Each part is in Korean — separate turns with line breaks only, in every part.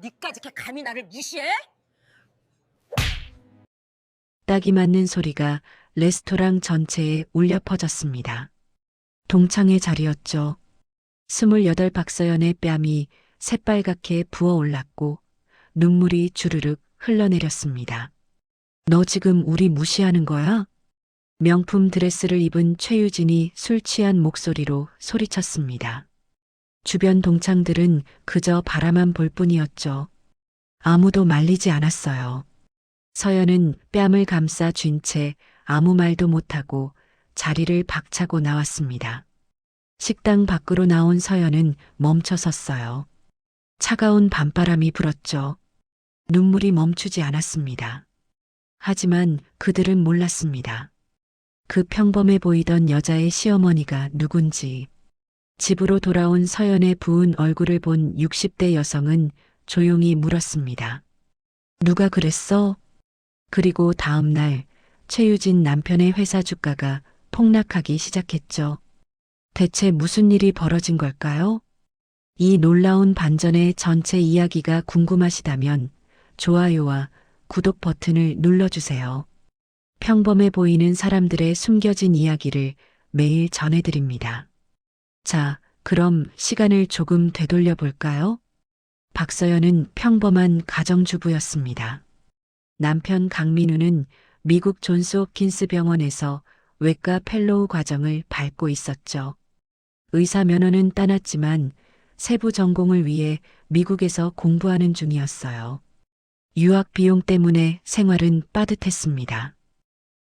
니까지 이렇게 감히 나를 무시해?
딱이 맞는 소리가 레스토랑 전체에 울려 퍼졌습니다. 동창의 자리였죠. 스물여덟 박서연의 뺨이 새빨갛게 부어올랐고 눈물이 주르륵 흘러내렸습니다. 너 지금 우리 무시하는 거야? 명품 드레스를 입은 최유진이 술 취한 목소리로 소리쳤습니다. 주변 동창들은 그저 바라만 볼 뿐이었죠. 아무도 말리지 않았어요. 서연은 뺨을 감싸 쥔 채 아무 말도 못하고 자리를 박차고 나왔습니다. 식당 밖으로 나온 서연은 멈춰 섰어요. 차가운 밤바람이 불었죠. 눈물이 멈추지 않았습니다. 하지만 그들은 몰랐습니다. 그 평범해 보이던 여자의 시어머니가 누군지. 집으로 돌아온 서연의 부은 얼굴을 본 60대 여성은 조용히 물었습니다. 누가 그랬어? 그리고 다음 날 최유진 남편의 회사 주가가 폭락하기 시작했죠. 대체 무슨 일이 벌어진 걸까요? 이 놀라운 반전의 전체 이야기가 궁금하시다면 좋아요와 구독 버튼을 눌러주세요. 평범해 보이는 사람들의 숨겨진 이야기를 매일 전해드립니다. 자, 그럼 시간을 조금 되돌려 볼까요? 박서연은 평범한 가정주부였습니다. 남편 강민우는 미국 존스 홉킨스 병원에서 외과 펠로우 과정을 밟고 있었죠. 의사 면허는 따놨지만 세부 전공을 위해 미국에서 공부하는 중이었어요. 유학 비용 때문에 생활은 빠듯했습니다.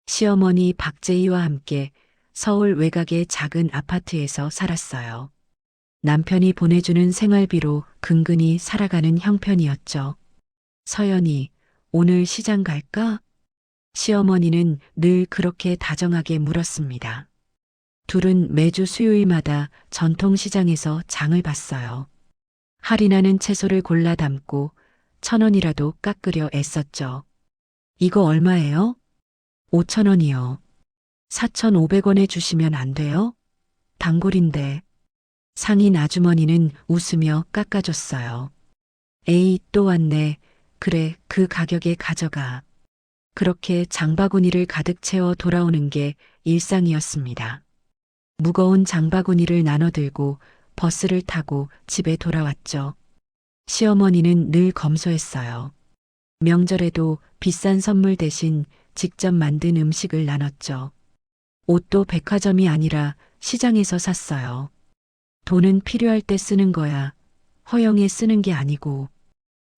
시어머니 박재희와 함께 서울 외곽의 작은 아파트에서 살았어요. 남편이 보내주는 생활비로 근근히 살아가는 형편이었죠. 서연이 오늘 시장 갈까? 시어머니는 늘 그렇게 다정하게 물었습니다. 둘은 매주 수요일마다 전통시장에서 장을 봤어요. 할인하는 채소를 골라 담고 천 원이라도 깎으려 애썼죠. 이거 얼마예요? 오천 원이요. 사천오백 원에 주시면 안 돼요? 단골인데. 상인 아주머니는 웃으며 깎아줬어요. 에이, 또 왔네. 그래, 그 가격에 가져가. 그렇게 장바구니를 가득 채워 돌아오는 게 일상이었습니다. 무거운 장바구니를 나눠 들고 버스를 타고 집에 돌아왔죠. 시어머니는 늘 검소했어요. 명절에도 비싼 선물 대신 직접 만든 음식을 나눴죠. 옷도 백화점이 아니라 시장에서 샀어요. 돈은 필요할 때 쓰는 거야. 허영에 쓰는 게 아니고.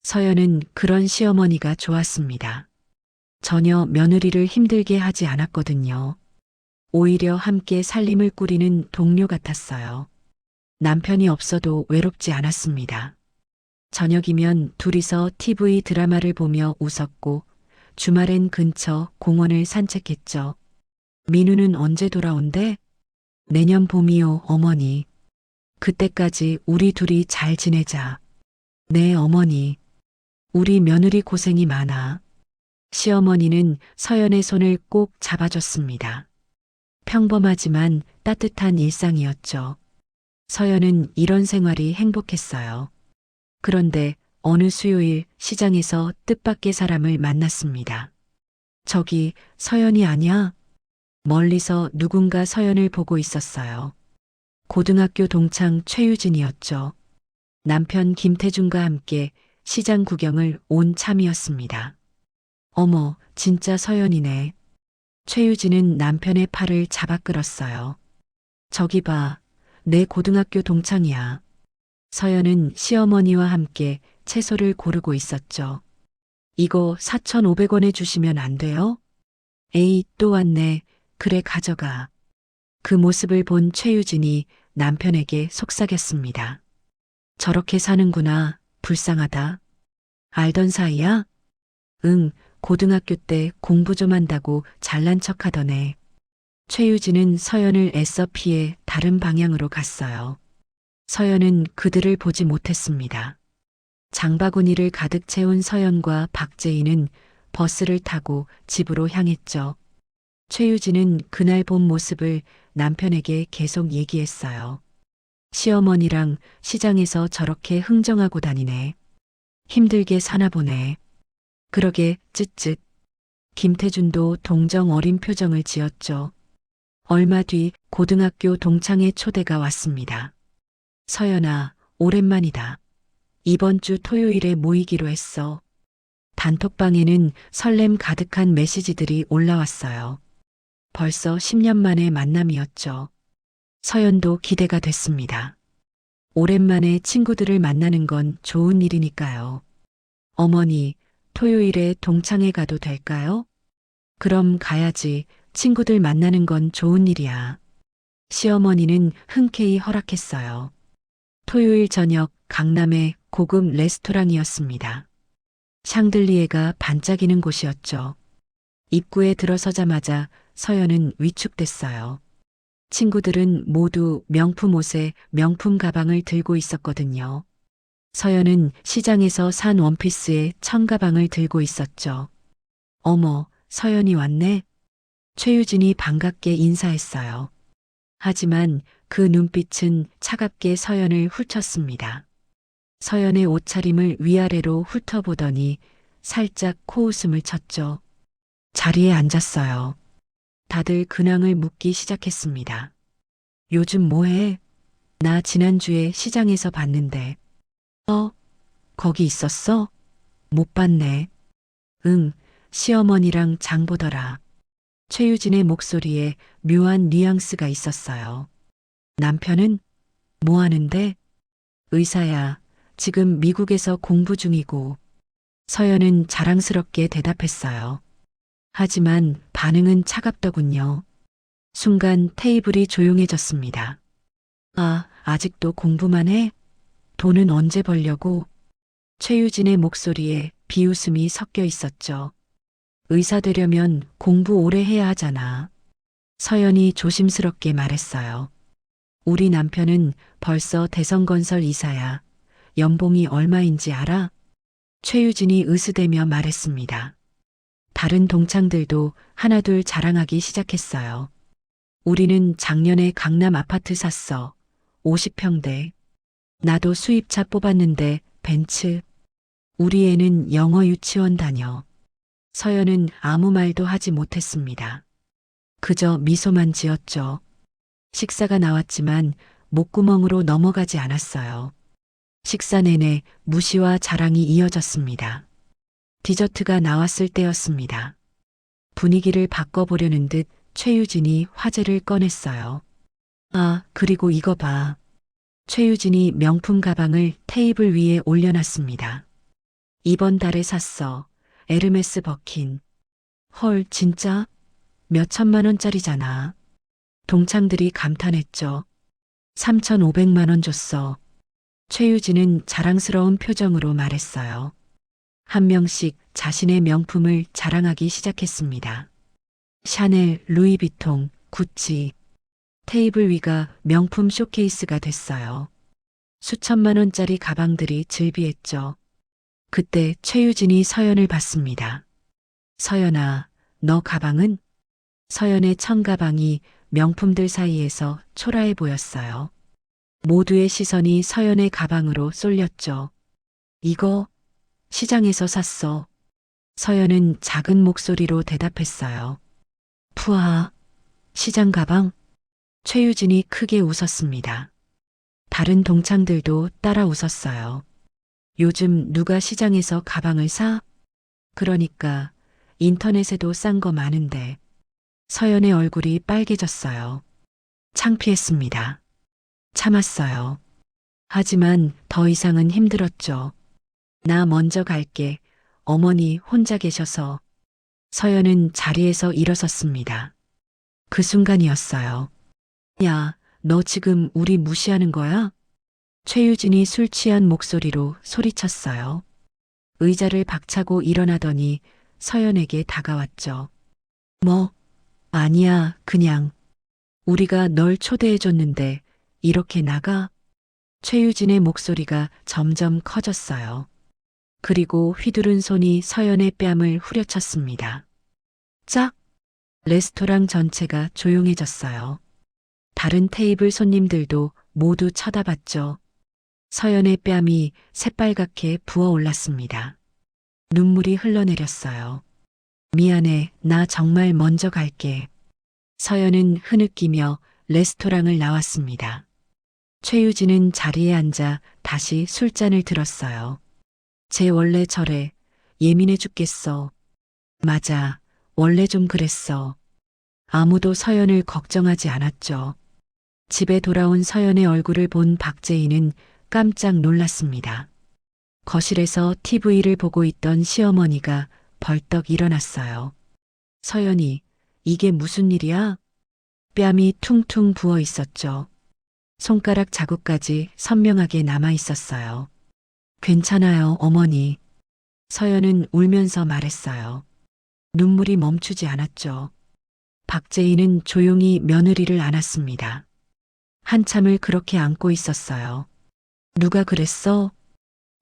서연은 그런 시어머니가 좋았습니다. 전혀 며느리를 힘들게 하지 않았거든요. 오히려 함께 살림을 꾸리는 동료 같았어요. 남편이 없어도 외롭지 않았습니다. 저녁이면 둘이서 TV 드라마를 보며 웃었고 주말엔 근처 공원을 산책했죠. 민우는 언제 돌아온대? 내년 봄이요, 어머니. 그때까지 우리 둘이 잘 지내자. 네, 어머니. 우리 며느리 고생이 많아. 시어머니는 서연의 손을 꼭 잡아줬습니다. 평범하지만 따뜻한 일상이었죠. 서연은 이런 생활이 행복했어요. 그런데 어느 수요일 시장에서 뜻밖의 사람을 만났습니다. 저기 서연이 아냐? 멀리서 누군가 서연을 보고 있었어요. 고등학교 동창 최유진이었죠. 남편 김태준과 함께 시장 구경을 온 참이었습니다. 어머, 진짜 서연이네. 최유진은 남편의 팔을 잡아 끌었어요. 저기 봐, 내 고등학교 동창이야. 서연은 시어머니와 함께 채소를 고르고 있었죠. 이거 4,500원에 주시면 안 돼요? 에이, 또 왔네. 그래, 가져가. 그 모습을 본 최유진이 남편에게 속삭였습니다. 저렇게 사는구나. 불쌍하다. 알던 사이야? 응, 고등학교 때 공부 좀 한다고 잘난 척 하더네. 최유진은 서연을 애써 피해 다른 방향으로 갔어요. 서연은 그들을 보지 못했습니다. 장바구니를 가득 채운 서연과 박재희는 버스를 타고 집으로 향했죠. 최유진은 그날 본 모습을 남편에게 계속 얘기했어요. 시어머니랑 시장에서 저렇게 흥정하고 다니네. 힘들게 사나 보네. 그러게 쯧쯧. 김태준도 동정 어린 표정을 지었죠. 얼마 뒤 고등학교 동창회 초대가 왔습니다. 서연아, 오랜만이다. 이번 주 토요일에 모이기로 했어. 단톡방에는 설렘 가득한 메시지들이 올라왔어요. 벌써 10년 만의 만남이었죠. 서연도 기대가 됐습니다. 오랜만에 친구들을 만나는 건 좋은 일이니까요. 어머니, 토요일에 동창회 가도 될까요? 그럼 가야지. 친구들 만나는 건 좋은 일이야. 시어머니는 흔쾌히 허락했어요. 토요일 저녁 강남의 고급 레스토랑이었습니다. 샹들리에가 반짝이는 곳이었죠. 입구에 들어서자마자 서연은 위축됐어요. 친구들은 모두 명품 옷에 명품 가방을 들고 있었거든요. 서연은 시장에서 산 원피스에 청가방을 들고 있었죠. 어머, 서연이 왔네? 최유진이 반갑게 인사했어요. 하지만 그 눈빛은 차갑게 서연을 훑었습니다. 서연의 옷차림을 위아래로 훑어보더니 살짝 코웃음을 쳤죠. 자리에 앉았어요. 다들 근황을 묻기 시작했습니다. 요즘 뭐해? 나 지난주에 시장에서 봤는데. 어? 거기 있었어? 못 봤네. 응, 시어머니랑 장 보더라. 최유진의 목소리에 묘한 뉘앙스가 있었어요. 남편은 뭐 하는데? 의사야. 지금 미국에서 공부 중이고. 서연은 자랑스럽게 대답했어요. 하지만 반응은 차갑더군요. 순간 테이블이 조용해졌습니다. 아, 아직도 공부만 해? 돈은 언제 벌려고? 최유진의 목소리에 비웃음이 섞여 있었죠. 의사 되려면 공부 오래 해야 하잖아. 서연이 조심스럽게 말했어요. 우리 남편은 벌써 대성건설 이사야. 연봉이 얼마인지 알아? 최유진이 으스대며 말했습니다. 다른 동창들도 하나둘 자랑하기 시작했어요. 우리는 작년에 강남 아파트 샀어. 50평대. 나도 수입차 뽑았는데 벤츠. 우리 애는 영어 유치원 다녀. 서연은 아무 말도 하지 못했습니다. 그저 미소만 지었죠. 식사가 나왔지만 목구멍으로 넘어가지 않았어요. 식사 내내 무시와 자랑이 이어졌습니다. 디저트가 나왔을 때였습니다. 분위기를 바꿔보려는 듯 최유진이 화제를 꺼냈어요. 아, 그리고 이거 봐. 최유진이 명품 가방을 테이블 위에 올려놨습니다. 이번 달에 샀어. 에르메스 버킨. 헐, 진짜? 몇 천만 원짜리잖아. 동창들이 감탄했죠. 3,500만 원 줬어. 최유진은 자랑스러운 표정으로 말했어요. 한 명씩 자신의 명품을 자랑하기 시작했습니다. 샤넬, 루이비통, 구찌. 테이블 위가 명품 쇼케이스가 됐어요. 수천만 원짜리 가방들이 즐비했죠. 그때 최유진이 서연을 봤습니다. 서연아, 너 가방은? 서연의 청가방이 명품들 사이에서 초라해 보였어요. 모두의 시선이 서연의 가방으로 쏠렸죠. 이거 시장에서 샀어. 서연은 작은 목소리로 대답했어요. 푸아, 시장 가방? 최유진이 크게 웃었습니다. 다른 동창들도 따라 웃었어요. 요즘 누가 시장에서 가방을 사? 그러니까 인터넷에도 싼 거 많은데. 서연의 얼굴이 빨개졌어요. 창피했습니다. 참았어요. 하지만 더 이상은 힘들었죠. 나 먼저 갈게. 어머니 혼자 계셔서. 서연은 자리에서 일어섰습니다. 그 순간이었어요. 야, 너 지금 우리 무시하는 거야? 최유진이 술 취한 목소리로 소리쳤어요. 의자를 박차고 일어나더니 서연에게 다가왔죠. 뭐, 아니야, 그냥. 우리가 널 초대해줬는데 이렇게 나가? 최유진의 목소리가 점점 커졌어요. 그리고 휘두른 손이 서연의 뺨을 후려쳤습니다. 짝! 레스토랑 전체가 조용해졌어요. 다른 테이블 손님들도 모두 쳐다봤죠. 서연의 뺨이 새빨갛게 부어올랐습니다. 눈물이 흘러내렸어요. 미안해, 나 정말 먼저 갈게. 서연은 흐느끼며 레스토랑을 나왔습니다. 최유진은 자리에 앉아 다시 술잔을 들었어요. 쟤 원래 저래. 예민해 죽겠어. 맞아. 원래 좀 그랬어. 아무도 서연을 걱정하지 않았죠. 집에 돌아온 서연의 얼굴을 본 박재희는 깜짝 놀랐습니다. 거실에서 TV를 보고 있던 시어머니가 벌떡 일어났어요. 서연이, 이게 무슨 일이야? 뺨이 퉁퉁 부어 있었죠. 손가락 자국까지 선명하게 남아 있었어요. 괜찮아요, 어머니. 서연은 울면서 말했어요. 눈물이 멈추지 않았죠. 박재희는 조용히 며느리를 안았습니다. 한참을 그렇게 안고 있었어요. 누가 그랬어?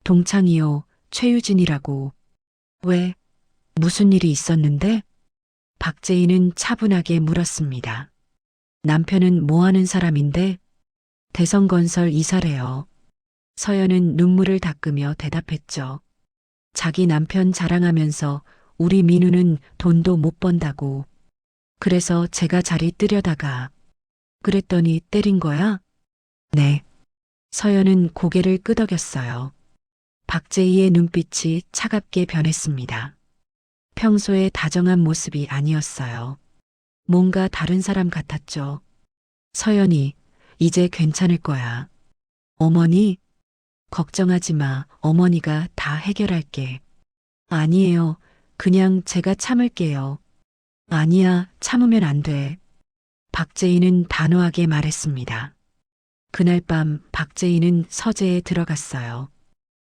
동창이요, 최유진이라고. 왜? 무슨 일이 있었는데? 박재희는 차분하게 물었습니다. 남편은 뭐 하는 사람인데? 대성건설 이사래요. 서연은 눈물을 닦으며 대답했죠. 자기 남편 자랑하면서 우리 민우는 돈도 못 번다고. 그래서 제가 자리 뜨려다가 그랬더니 때린 거야? 네. 서연은 고개를 끄덕였어요. 박재희의 눈빛이 차갑게 변했습니다. 평소의 다정한 모습이 아니었어요. 뭔가 다른 사람 같았죠. 서연이, 이제 괜찮을 거야. 어머니? 걱정하지 마. 어머니가 다 해결할게. 아니에요. 그냥 제가 참을게요. 아니야, 참으면 안 돼. 박재희는 단호하게 말했습니다. 그날 밤 박재희는 서재에 들어갔어요.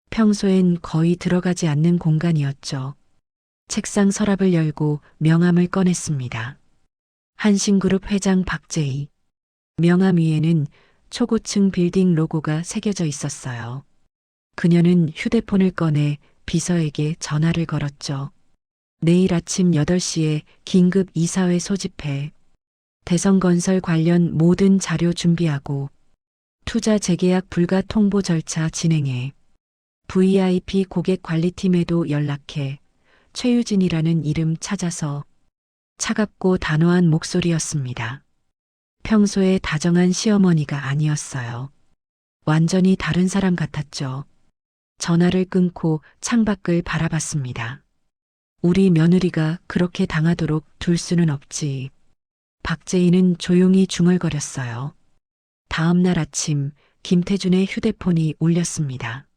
평소엔 거의 들어가지 않는 공간이었죠. 책상 서랍을 열고 명함을 꺼냈습니다. 한신그룹 회장 박재희. 명함 위에는 초고층 빌딩 로고가 새겨져 있었어요. 그녀는 휴대폰을 꺼내 비서에게 전화를 걸었죠. 내일 아침 8시에 긴급 이사회 소집해 대성건설 관련 모든 자료 준비하고 투자 재계약 불가 통보 절차 진행해 VIP 고객 관리팀에도 연락해 최유진이라는 이름 찾아서 차갑고 단호한 목소리였습니다. 평소에 다정한 시어머니가 아니었어요. 완전히 다른 사람 같았죠. 전화를 끊고 창밖을 바라봤습니다. 우리 며느리가 그렇게 당하도록 둘 수는 없지. 박재희는 조용히 중얼거렸어요. 다음 날 아침 김태준의 휴대폰이 울렸습니다.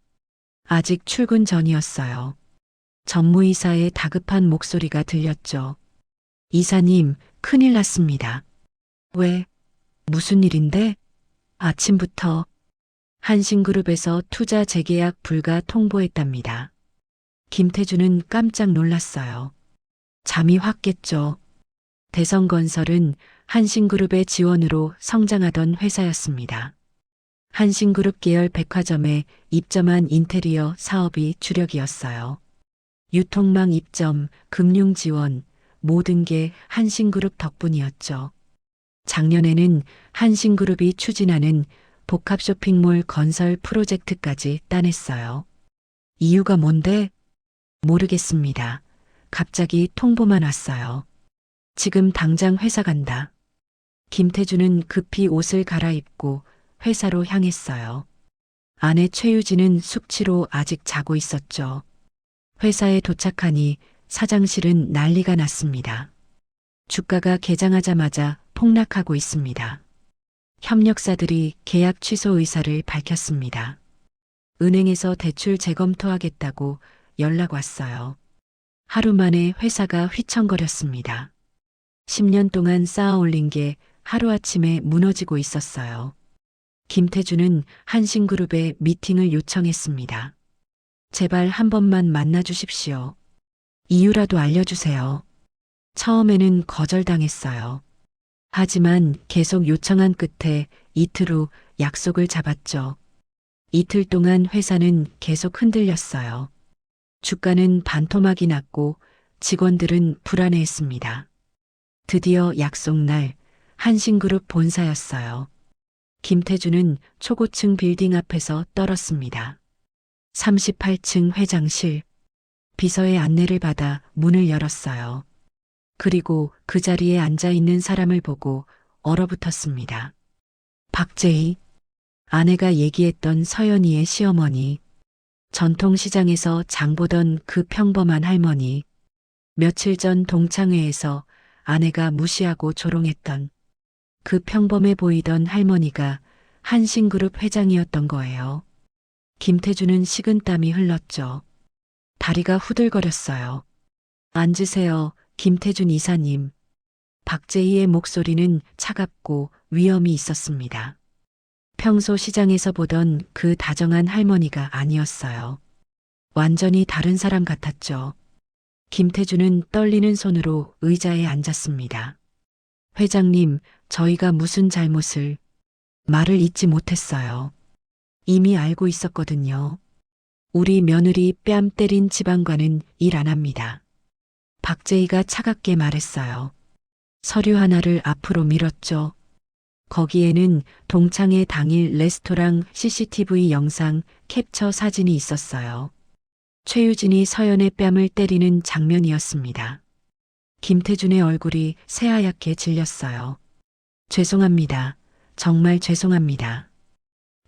아직 출근 전이었어요. 전무이사의 다급한 목소리가 들렸죠. 이사님, 큰일 났습니다. 왜? 무슨 일인데? 아침부터 한신그룹에서 투자 재계약 불가 통보했답니다. 김태준은 깜짝 놀랐어요. 잠이 확 깼죠. 대성건설은 한신그룹의 지원으로 성장하던 회사였습니다. 한신그룹 계열 백화점에 입점한 인테리어 사업이 주력이었어요. 유통망 입점, 금융 지원, 모든 게 한신그룹 덕분이었죠. 작년에는 한신그룹이 추진하는 복합 쇼핑몰 건설 프로젝트까지 따냈어요. 이유가 뭔데? 모르겠습니다. 갑자기 통보만 왔어요. 지금 당장 회사 간다. 김태준은 급히 옷을 갈아입고 회사로 향했어요. 아내 최유진은 숙취로 아직 자고 있었죠. 회사에 도착하니 사장실은 난리가 났습니다. 주가가 개장하자마자 폭락하고 있습니다. 협력사들이 계약 취소 의사를 밝혔습니다. 은행에서 대출 재검토하겠다고 연락 왔어요. 하루 만에 회사가 휘청거렸습니다. 10년 동안 쌓아 올린 게 하루아침에 무너지고 있었어요. 김태준은 한신그룹에 미팅을 요청했습니다. 제발 한 번만 만나 주십시오. 이유라도 알려주세요. 처음에는 거절당했어요. 하지만 계속 요청한 끝에 이틀 후 약속을 잡았죠. 이틀 동안 회사는 계속 흔들렸어요. 주가는 반토막이 났고 직원들은 불안해했습니다. 드디어 약속날 한신그룹 본사였어요. 김태준은 초고층 빌딩 앞에서 떨었습니다. 38층 회장실. 비서의 안내를 받아 문을 열었어요. 그리고 그 자리에 앉아 있는 사람을 보고 얼어붙었습니다. 박재희. 아내가 얘기했던 서연이의 시어머니. 전통시장에서 장보던 그 평범한 할머니. 며칠 전 동창회에서 아내가 무시하고 조롱했던 그 평범해 보이던 할머니가 한신그룹 회장이었던 거예요. 김태준은 식은땀이 흘렀죠. 다리가 후들거렸어요. 앉으세요, 김태준 이사님. 박재희의 목소리는 차갑고 위험이 있었습니다. 평소 시장에서 보던 그 다정한 할머니가 아니었어요. 완전히 다른 사람 같았죠. 김태준은 떨리는 손으로 의자에 앉았습니다. 회장님, 저희가 무슨 잘못을 말을 잊지 못했어요. 이미 알고 있었거든요. 우리 며느리 뺨 때린 지방과는 일안 합니다. 박재희가 차갑게 말했어요. 서류 하나를 앞으로 밀었죠. 거기에는 동창회 당일 레스토랑 CCTV 영상 캡처 사진이 있었어요. 최유진이 서연의 뺨을 때리는 장면이었습니다. 김태준의 얼굴이 새하얗게 질렸어요. 죄송합니다. 정말 죄송합니다.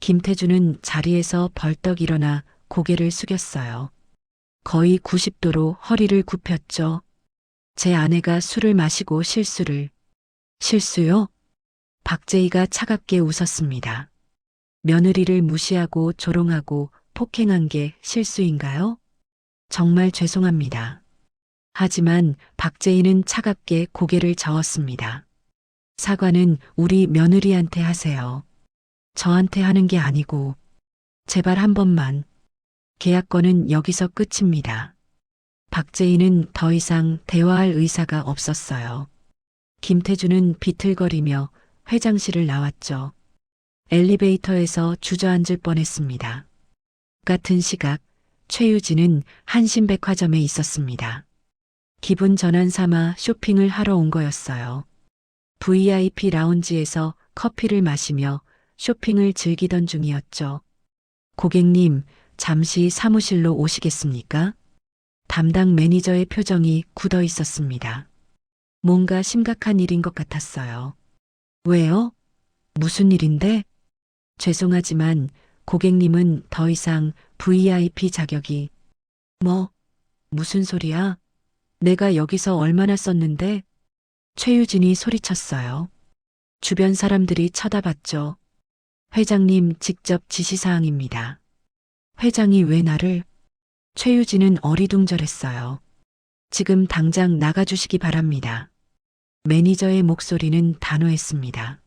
김태준은 자리에서 벌떡 일어나 고개를 숙였어요. 거의 90도로 허리를 굽혔죠. 제 아내가 술을 마시고 실수를. 실수요? 박재희가 차갑게 웃었습니다. 며느리를 무시하고 조롱하고 폭행한 게 실수인가요? 정말 죄송합니다. 하지만 박재희는 차갑게 고개를 저었습니다. 사과는 우리 며느리한테 하세요. 저한테 하는 게 아니고, 제발 한 번만. 계약권은 여기서 끝입니다. 박재희는 더 이상 대화할 의사가 없었어요. 김태준은 비틀거리며 회장실을 나왔죠. 엘리베이터에서 주저앉을 뻔했습니다. 같은 시각 최유진은 한신백화점에 있었습니다. 기분 전환 삼아 쇼핑을 하러 온 거였어요. VIP 라운지에서 커피를 마시며 쇼핑을 즐기던 중이었죠. 고객님, 잠시 사무실로 오시겠습니까? 담당 매니저의 표정이 굳어 있었습니다. 뭔가 심각한 일인 것 같았어요. 왜요? 무슨 일인데? 죄송하지만 고객님은 더 이상 VIP 자격이 뭐 무슨 소리야? 내가 여기서 얼마나 썼는데? 최유진이 소리쳤어요. 주변 사람들이 쳐다봤죠. 회장님 직접 지시사항입니다. 회장이 왜 나를? 최유진은 어리둥절했어요. 지금 당장 나가주시기 바랍니다. 매니저의 목소리는 단호했습니다.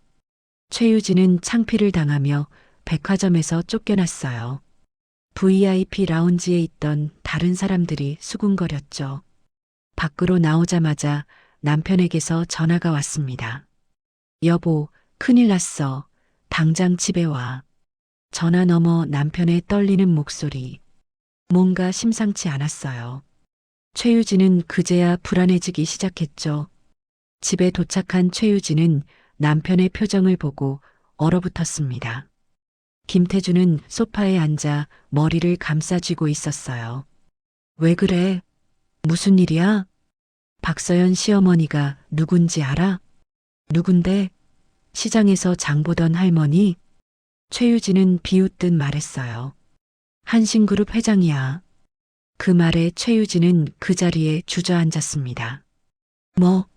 최유진은 창피를 당하며 백화점에서 쫓겨났어요. VIP 라운지에 있던 다른 사람들이 수군거렸죠. 밖으로 나오자마자 남편에게서 전화가 왔습니다. 여보, 큰일 났어. 당장 집에 와. 전화 너머 남편의 떨리는 목소리. 뭔가 심상치 않았어요. 최유진은 그제야 불안해지기 시작했죠. 집에 도착한 최유진은 남편의 표정을 보고 얼어붙었습니다. 김태준은 소파에 앉아 머리를 감싸쥐고 있었어요. 왜 그래? 무슨 일이야? 박서연 시어머니가 누군지 알아? 누군데? 시장에서 장 보던 할머니? 최유진은 비웃듯 말했어요. 한신그룹 회장이야. 그 말에 최유진은 그 자리에 주저앉았습니다. 뭐?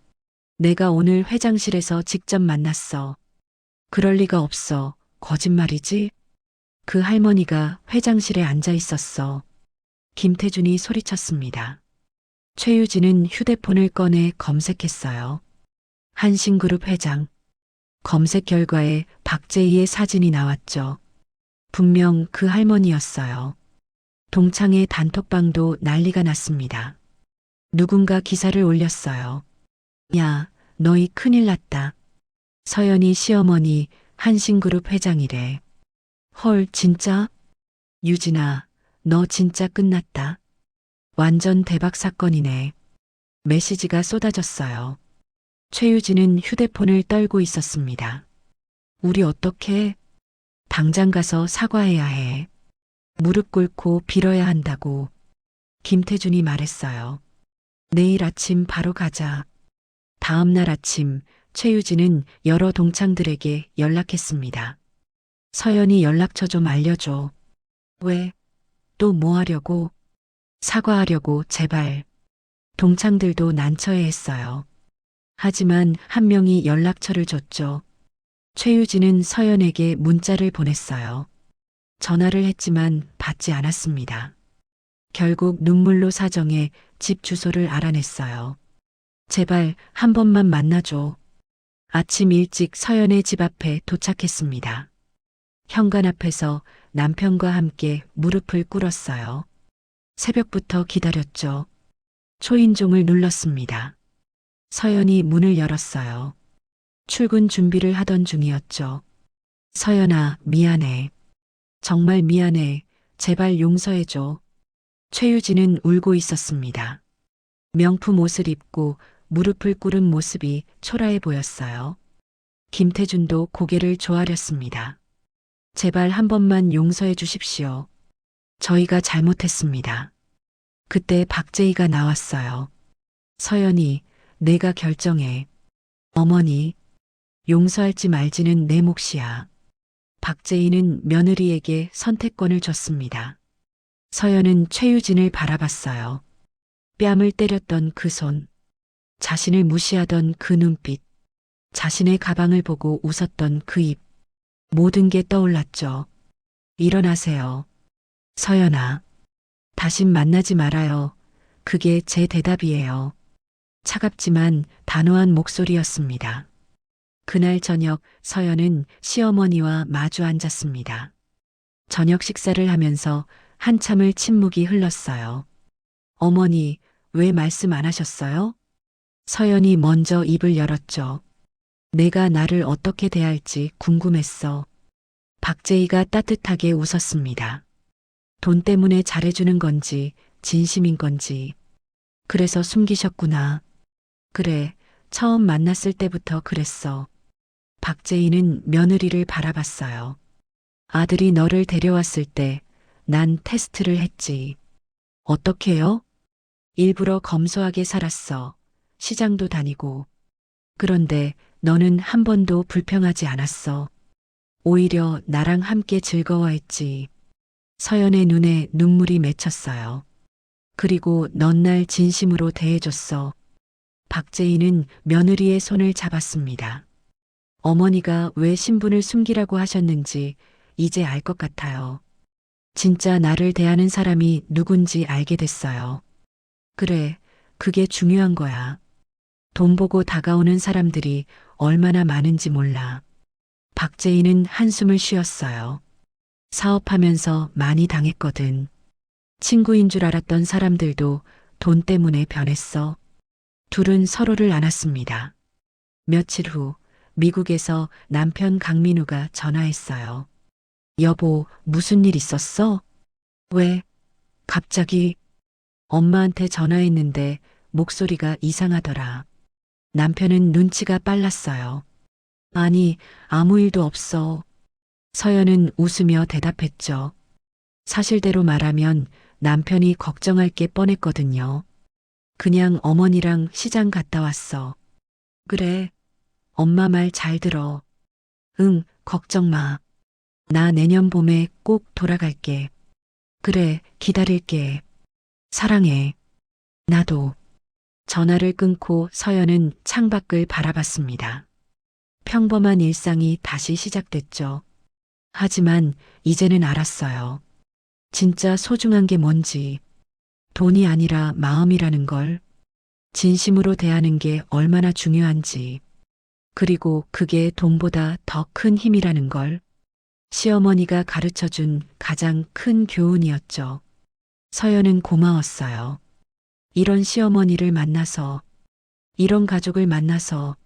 내가 오늘 회장실에서 직접 만났어. 그럴 리가 없어. 거짓말이지? 그 할머니가 회장실에 앉아 있었어. 김태준이 소리쳤습니다. 최유진은 휴대폰을 꺼내 검색했어요. 한신그룹 회장. 검색 결과에 박재희의 사진이 나왔죠. 분명 그 할머니였어요. 동창회 단톡방도 난리가 났습니다. 누군가 기사를 올렸어요. 야, 너희 큰일 났다. 서연이 시어머니 한신그룹 회장이래. 헐, 진짜? 유진아, 너 진짜 끝났다. 완전 대박 사건이네. 메시지가 쏟아졌어요. 최유진은 휴대폰을 떨고 있었습니다. 우리 어떻게? 당장 가서 사과해야 해. 무릎 꿇고 빌어야 한다고. 김태준이 말했어요. 내일 아침 바로 가자. 다음 날 아침 최유진은 여러 동창들에게 연락했습니다. 서연이 연락처 좀 알려줘. 왜? 또 뭐 하려고? 사과하려고 제발. 동창들도 난처해 했어요. 하지만 한 명이 연락처를 줬죠. 최유진은 서연에게 문자를 보냈어요. 전화를 했지만 받지 않았습니다. 결국 눈물로 사정해 집 주소를 알아냈어요. 제발 한 번만 만나줘. 아침 일찍 서연의 집 앞에 도착했습니다. 현관 앞에서 남편과 함께 무릎을 꿇었어요. 새벽부터 기다렸죠. 초인종을 눌렀습니다. 서연이 문을 열었어요. 출근 준비를 하던 중이었죠. 서연아, 미안해. 정말 미안해. 제발 용서해줘. 최유진은 울고 있었습니다. 명품 옷을 입고 무릎을 꿇은 모습이 초라해 보였어요. 김태준도 고개를 조아렸습니다. 제발 한 번만 용서해 주십시오. 저희가 잘못했습니다. 그때 박재희가 나왔어요. 서연이, 내가 결정해. 어머니, 용서할지 말지는 내 몫이야. 박재희는 며느리에게 선택권을 줬습니다. 서연은 최유진을 바라봤어요. 뺨을 때렸던 그 손, 자신을 무시하던 그 눈빛, 자신의 가방을 보고 웃었던 그 입, 모든 게 떠올랐죠. 일어나세요. 서연아, 다신 만나지 말아요. 그게 제 대답이에요. 차갑지만 단호한 목소리였습니다. 그날 저녁 서연은 시어머니와 마주 앉았습니다. 저녁 식사를 하면서 한참을 침묵이 흘렀어요. 어머니, 왜 말씀 안 하셨어요? 서연이 먼저 입을 열었죠. 내가 나를 어떻게 대할지 궁금했어. 박재희가 따뜻하게 웃었습니다. 돈 때문에 잘해주는 건지, 진심인 건지. 그래서 숨기셨구나. 그래, 처음 만났을 때부터 그랬어. 박재희는 며느리를 바라봤어요. 아들이 너를 데려왔을 때 난 테스트를 했지. 어떻게요? 일부러 검소하게 살았어. 시장도 다니고. 그런데 너는 한 번도 불평하지 않았어. 오히려 나랑 함께 즐거워했지. 서연의 눈에 눈물이 맺혔어요. 그리고 넌 날 진심으로 대해줬어. 박재희는 며느리의 손을 잡았습니다. 어머니가 왜 신분을 숨기라고 하셨는지 이제 알 것 같아요. 진짜 나를 대하는 사람이 누군지 알게 됐어요. 그래, 그게 중요한 거야. 돈 보고 다가오는 사람들이 얼마나 많은지 몰라. 박재희는 한숨을 쉬었어요. 사업하면서 많이 당했거든. 친구인 줄 알았던 사람들도 돈 때문에 변했어. 둘은 서로를 안았습니다. 며칠 후 미국에서 남편 강민우가 전화했어요. 여보, 무슨 일 있었어? 왜? 갑자기 엄마한테 전화했는데 목소리가 이상하더라. 남편은 눈치가 빨랐어요. 아니, 아무 일도 없어. 서연은 웃으며 대답했죠. 사실대로 말하면 남편이 걱정할 게 뻔했거든요. 그냥 어머니랑 시장 갔다 왔어. 그래. 엄마 말 잘 들어. 응, 걱정 마. 나 내년 봄에 꼭 돌아갈게. 그래, 기다릴게. 사랑해. 나도. 전화를 끊고 서연은 창밖을 바라봤습니다. 평범한 일상이 다시 시작됐죠. 하지만 이제는 알았어요. 진짜 소중한 게 뭔지. 돈이 아니라 마음이라는 걸. 진심으로 대하는 게 얼마나 중요한지. 그리고 그게 돈보다 더 큰 힘이라는 걸. 시어머니가 가르쳐 준 가장 큰 교훈이었죠. 서연은 고마웠어요. 이런 시어머니를 만나서, 이런 가족을 만나서